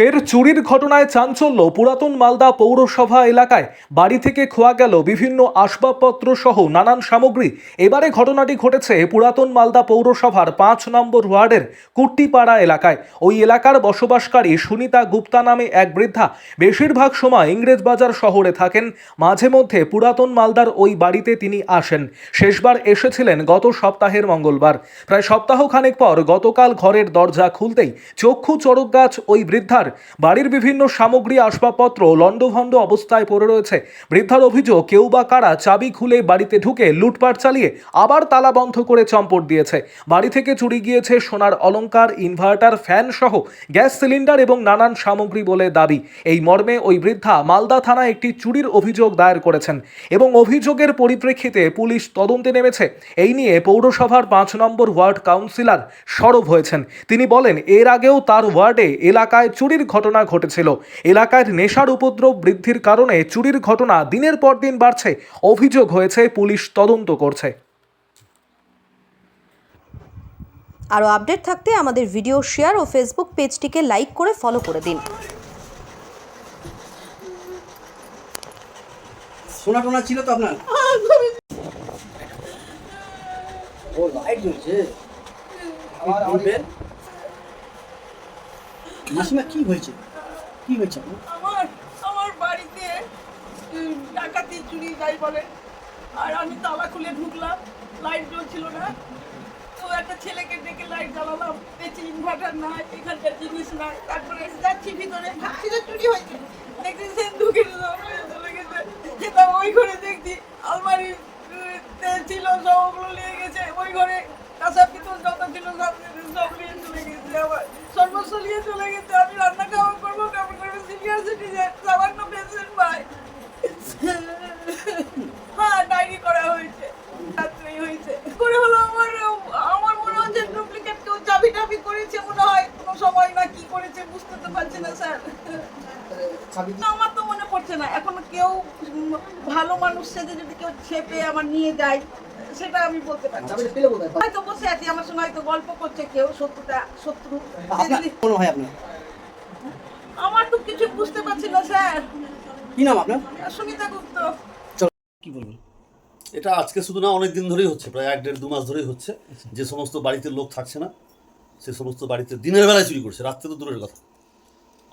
ফের চুরির ঘটনায় চাঞ্চল্য। পুরাতন মালদা পৌরসভা এলাকায় বাড়ি থেকে খোয়া গেল বিভিন্ন আসবাবপত্র সহ নানান সামগ্রী। এবারে ঘটনাটি ঘটেছে পুরাতন মালদা পৌরসভার পাঁচ নম্বর ওয়ার্ডের কুট্টিপাড়া এলাকায়। ওই এলাকার বসবাসকারী সুনিতা গুপ্তা নামে এক বৃদ্ধা বেশিরভাগ সময় ইংরেজবাজার শহরে থাকেন। মাঝে মধ্যে পুরাতন মালদার ওই বাড়িতে তিনি আসেন। শেষবার এসেছিলেন গত সপ্তাহের মঙ্গলবার। প্রায় সপ্তাহখানেক পর গতকাল ঘরের দরজা খুলতেই চক্ষু চড়ক গাছ ওই বৃদ্ধার বাড়ির বিভিন্ন সামগ্রী, আসবাবপত্র লণ্ডভণ্ড অবস্থায় পড়ে রয়েছে। বৃদ্ধার অভিযোগ, কেউ বা কারা চাবি খুলে বাড়িতে ঢুকে লুটপাট চালিয়ে আবার তালা বন্ধ করে চম্পট দিয়েছে। বাড়ি থেকে চুরি গিয়েছে সোনার অলংকার, ইনভার্টার, ফ্যান সহ গ্যাস সিলিন্ডার এবং নানান সামগ্রী বলে দাবি। এই মর্মে ওই বৃদ্ধা মালদা থানায় একটি চুরির অভিযোগ দায়ের করেছেন এবং অভিযোগের পরিপ্রেক্ষিতে পুলিশ তদন্তে নেমেছে। এই নিয়ে পৌরসভার পাঁচ নম্বর ওয়ার্ড কাউন্সিলর সরব হয়েছেন। তিনি বলেন, এর আগেও তার ওয়ার্ডে এলাকায় চুরির ঘটনা ঘটেছিল। এলাকার নেশার উপদ্রব বৃদ্ধির কারণে চুরির ঘটনা দিনের পর দিন বাড়ছে অভিযোগ হয়েছে পুলিশ তদন্ত করছে। আরও আপডেট থাকতে আমাদের ভিডিও শেয়ার ও ফেসবুক পেজটিকে লাইক করে ফলো করে দিন। সোনা টোনা ছিল তো আপনার? ও লাইট জ্বলছে আমার মাসিমা, কি হয়েছে? কি হয়েছে আমার আমার বাড়িতে ডাকাতি, চুরি যাই বলে। আর আমি তালা খুলে ঢুকলাম, লাইট জ্বলছিল না। তো একটা ছেলেকে ডেকে লাইট জ্বালালাম, দেখছি ইনভার্টার নাই, এখানকার জিনিস নাই। তারপরে যাচ্ছি ভিতরে, ভাবছি যে চুরি হয়েছে। দেখছি সে ঢুকে চলে গেছে। যেটা ওই ঘরে দেখছি আলমারি ছিল সব ওগুলো নিয়ে গেছে। ওই ঘরে কাঁচা পিতল যত ছিল, সব সব নিয়ে চলে গেছে। সর্বস্ব নিয়ে চলে গেছে আমি রান্না খাওয়া করব কেমন করব সিনিয়র সিটিজেন সামান্য পেশেন্ট ভাই। হ্যাঁ ডায়েরি করা হয়েছে রাত্রেই হয়েছে। করে হলো আমার আমার মনে হচ্ছে ডুপ্লিকেট কেউ চাবি টাবি করেছে মনে হয় কোনো সময় না কি করেছে বুঝতে তো পারছি না স্যার। আমার তো মনে পড়ছে না। এখন কেউ ভালো মানুষ সেজে যদি কেউ ছেপে আমার নিয়ে যায় সেটা আমি বলতে পারছি হয়তো বসে আছি আমার সঙ্গে হয়তো গল্প করছে কেউ শত্রুতা শত্রু। হয় আপনার? আমার তো কিছু বুঝতে পারছি না স্যার। কি নাম আপনার? সুনিতা গুপ্ত। কি বলবেন এটা আজকে শুধু না অনেক দিন ধরেই হচ্ছে প্রায় এক দেড় দু মাস ধরেই হচ্ছে। যে সমস্ত বাড়িতে লোক থাকছে না সে সমস্ত বাড়িতে দিনের বেলায় চুরি করছে রাত্রে তো দূরের কথা।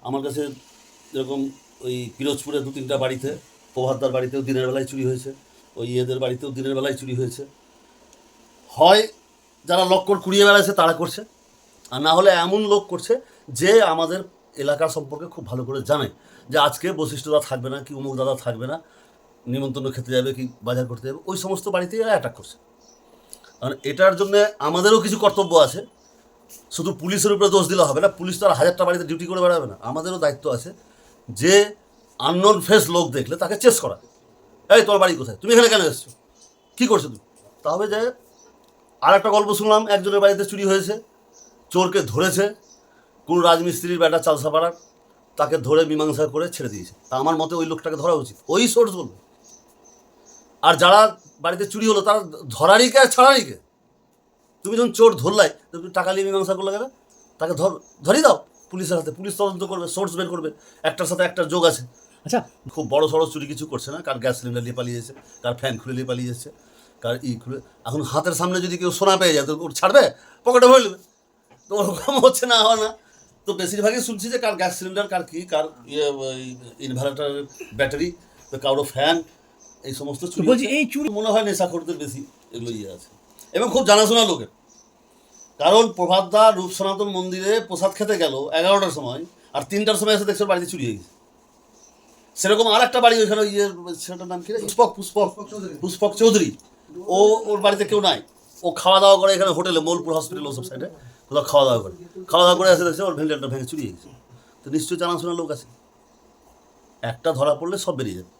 আমার কাছে যেরকম ওই পিরোজপুরে দু তিনটা বাড়িতে প্রভাতদার বাড়িতেও দিনের বেলায় চুরি হয়েছে। ওই ইয়েদের বাড়িতেও দিনের বেলায় চুরি হয়েছে। হয় যারা লক্কর কুড়িয়ে বেড়াচ্ছে তারা করছে। আর না হলে এমন লোক করছে যে আমাদের এলাকা সম্পর্কে খুব ভালো করে জানে। যে আজকে বৈশিষ্ট্যদা থাকবে না, কি অমুক দাদা থাকবে না, নিমন্ত্রণ খেতে যাবে, কি বাজার করতে যাবে, ওই সমস্ত বাড়িতেই এরা অ্যাটাক করছে। কারণ এটার জন্য আমাদেরও কিছু কর্তব্য আছে। শুধু পুলিশের উপরে দোষ দিলে হবে না, পুলিশ তো আর হাজারটা বাড়িতে ডিউটি করে বেড়াবে না। আমাদেরও দায়িত্ব আছে যে আননোন ফেস লোক দেখলে তাকে চেস করা। এই, তোর বাড়ি কোথায়? তুমি এখানে কেন এসছো? কী করছ তুমি? তবে যে আর একটা গল্প শুনলাম, একজনের বাড়িতে চুরি হয়েছে, চোরকে ধরেছে, কোনো রাজমিস্ত্রির বেটা চালসা পাড়ার, তাকে ধরে মীমাংসা করে ছেড়ে দিয়েছে। তা আমার মতে ওই লোকটাকে ধরা উচিত। ওই সোর্স বলবে। আর যারা বাড়িতে চুরি হলো, তারা ধরারই কে আর ছাড়ারই কে? তুমি যখন চোর ধরলাই তুমি টাকা নিয়ে মীমাংসা করলে কেন? তাকে ধর, ধরিয়ে দাও পুলিশের হাতে। পুলিশ তদন্ত করবে, সোর্স বের করবে। একটার সাথে একটার যোগ আছে। আচ্ছা। খুব বড় সড়ো চুরি কিছু করছে না। কার গ্যাস সিলিন্ডার নিয়ে পালিয়ে যাচ্ছে কার ফ্যান খুলে নিয়ে পালিয়ে যাচ্ছে কার ই খুলে এখন হাতের সামনে যদি কেউ সোনা পেয়ে যায় তো ওর ছাড়বে? পকেটে ভরে নেবে। তো ওরকম হচ্ছে না হওয়া না। তো বেশিরভাগই শুনছি যে কার গ্যাস সিলিন্ডার কার কি কার ইয়ে ইনভার্টার ব্যাটারি তো কারও ফ্যান এই সমস্ত চুরি বলছি এই চুরি মনে হয় নেশাখোরদের বেশি এগুলো ইয়ে আছে। এবং খুব জানাশোনা লোকের। কারণ প্রভাতদা রূপ সনাতন মন্দিরে প্রসাদ খেতে গেল এগারোটার সময় আর তিনটার সময় এসে দেখছ বাড়িতে চুরি হয়ে গেছে। সেরকম আর একটা বাড়ি ওইখানে ইয়ে সেটার নাম কি? পুষ্পক পুষ্পক। পুষ্পক চৌধুরী। ও ওর বাড়িতে কেউ নাই। ও খাওয়া দাওয়া করে এখানে হোটেলে মোলপুর হসপিটাল ওসব সাইডে কোথাও খাওয়া দাওয়া করে। খাওয়া দাওয়া করে আসে দেখছে ওর ভেন্টিলেটার ভেঙে চুরিয়ে গেছে। তো নিশ্চয়ই জানাশোনা লোক আছে। একটা ধরা পড়লে সব বেরিয়ে যাবে।